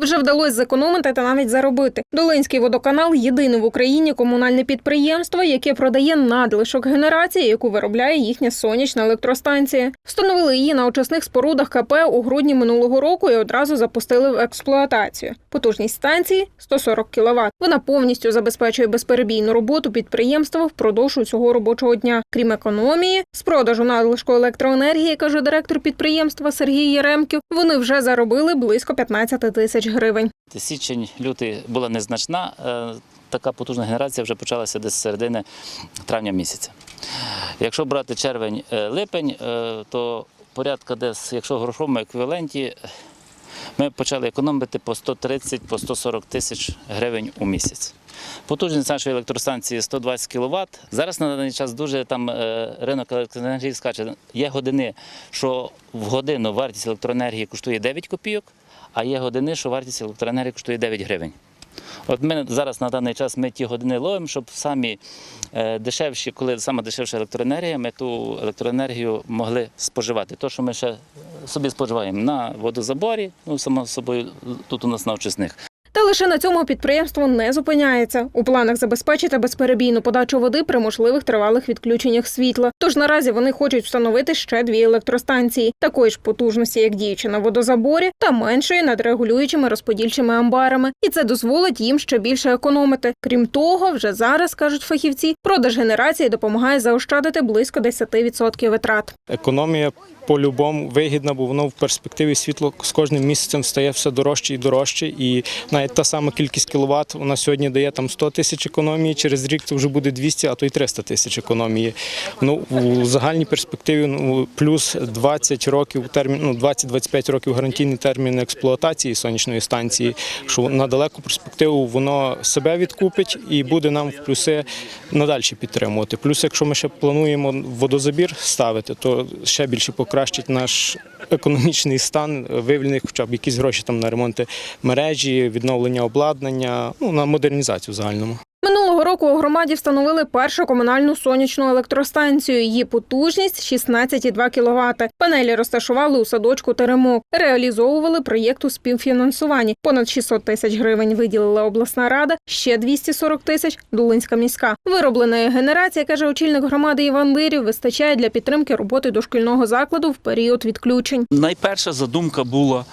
Вже вдалося зекономити та навіть заробити. Долинський водоканал єдине в Україні комунальне підприємство, яке продає надлишок генерації, яку виробляє їхня сонячна електростанція. Встановили її на очисних спорудах КП у грудні минулого року і одразу запустили в експлуатацію. Потужність станції 140 кВт. Вона повністю забезпечує безперебійну роботу підприємства впродовж усього робочого дня. Крім економії, з продажу надлишку електроенергії, каже директор підприємства Сергій Єремків, вони вже заробили близько 15 тисяч гривень. Січень, лютий була незначна. е, Така потужна генерація вже почалася десь з середини травня місяця. Якщо брати червень, е, е, то порядка десь, якщо в грошовому еквіваленті, ми почали економити по 130 по 140 тисяч гривень у місяць. Потужність нашої електростанції 120 кВт. Зараз на даний час дуже там ринок електроенергії скаче. Є години, що в годину вартість електроенергії коштує 9 копійок, а є години, що вартість електроенергії коштує 9 гривень. От ми зараз на даний час ми ті години ловимо, щоб самі е, дешевші, коли саме дешевша електроенергія, ми ту електроенергію могли споживати. То, що ми ще собі споживаємо на водозаборі, ну само собою тут у нас на очисних. Та лише на цьому підприємство не зупиняється. У планах забезпечити безперебійну подачу води при можливих тривалих відключеннях світла. Тож наразі вони хочуть встановити ще дві електростанції, такої ж потужності, як діючі на водозаборі, та меншої над регулюючими розподільчими амбарами. І це дозволить їм ще більше економити. Крім того, вже зараз кажуть фахівці, продаж генерації допомагає заощадити близько 10% витрат. Економія по-любому вигідна, бо воно в перспективі світло з кожним місяцем стає все дорожче і дорожче. І навіть та сама кількість кіловат вона сьогодні дає там 100 тисяч економії, через рік це вже буде 200, а то й 300 тисяч економії. Ну, у загальній перспективі ну, плюс 20 років термін, ну, 20-25 років гарантійний термін експлуатації сонячної станції, що на далеку перспективу воно себе відкупить і буде нам в плюси надальше підтримувати. Плюс, якщо ми ще плануємо водозабір ставити, то ще більше покращить наш економічний стан, вивільнити хоча б якісь гроші там на ремонти мережі, відновлення обладнання, ну на модернізацію в загальному. Минулого року у громаді встановили першу комунальну сонячну електростанцію. Її потужність 16,2 кВт. Панелі розташували у садочку Теремок. Реалізовували проєкт у співфінансуванні. Понад 600 тисяч гривень виділила обласна рада, ще 240 тисяч – Долинська міська. Виробленої генерація, каже очільник громади Іван Лирів, вистачає для підтримки роботи дошкільного закладу в період відключень. Найперша задумка була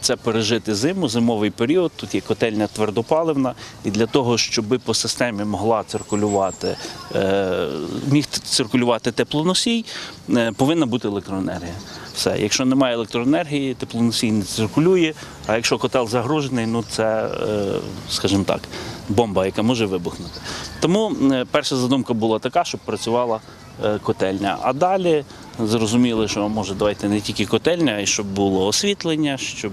це пережити зиму, зимовий період. Тут є котельня твердопаливна, і для того, щоб по системі могла циркулювати, е, міг циркулювати теплоносій, е, повинна бути електроенергія. Все, якщо немає електроенергії, теплоносій не циркулює. А якщо котел загружений, ну це, е, скажімо так, бомба, яка може вибухнути. Тому е, перша задумка була така, щоб працювала е, котельня. А далі зрозуміли, що може давайте не тільки котельня, а й щоб було освітлення, щоб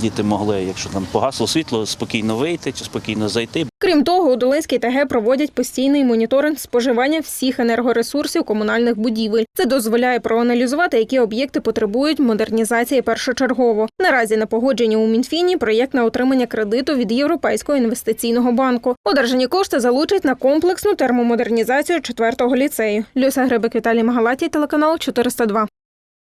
діти могли, якщо там погасло світло, спокійно вийти чи спокійно зайти. Крім того, у Долинській ТГ проводять постійний моніторинг споживання всіх енергоресурсів комунальних будівель. Це дозволяє проаналізувати, які об'єкти потребують модернізації першочергово. Наразі на погодженні у Мінфіні проєкт на отримання кредиту від Європейського інвестиційного банку. Одержані кошти залучать на комплексну термомодернізацію четвертого ліцею. Люся Грибик, Віталій Магалатій, телеканал 402.